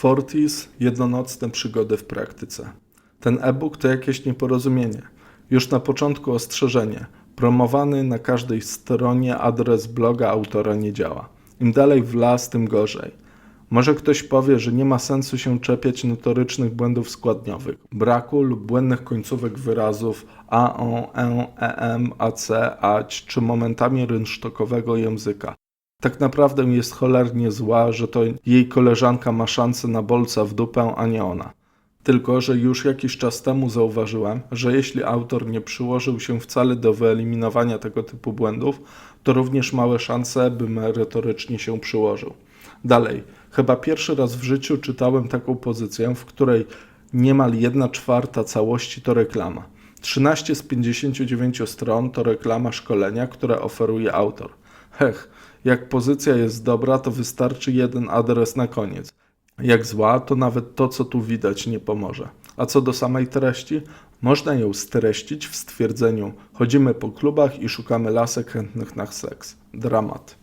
Fortis Jednonocne przygody w praktyce. Ten e-book to jakieś nieporozumienie. Już na początku ostrzeżenie. Promowany na każdej stronie adres bloga autora nie działa. Im dalej w las, tym gorzej. Może ktoś powie, że nie ma sensu się czepiać notorycznych błędów składniowych, braku lub błędnych końcówek wyrazów a, o, e, em, ac, ać czy momentami rynsztokowego języka. Tak naprawdę jest cholernie zła, że to jej koleżanka ma szansę na bolca w dupę, a nie ona. Tylko, że już jakiś czas temu zauważyłem, że jeśli autor nie przyłożył się wcale do wyeliminowania tego typu błędów, to również małe szanse, by merytorycznie się przyłożył. Dalej, chyba pierwszy raz w życiu czytałem taką pozycję, w której niemal 1 czwarta całości to reklama. 13 z 59 stron to reklama szkolenia, które oferuje autor. Hech, jak pozycja jest dobra, to wystarczy jeden adres na koniec. Jak zła, to nawet to, co tu widać, nie pomoże. A co do samej treści, można ją streścić w stwierdzeniu: chodzimy po klubach i szukamy lasek chętnych na seks. Dramat.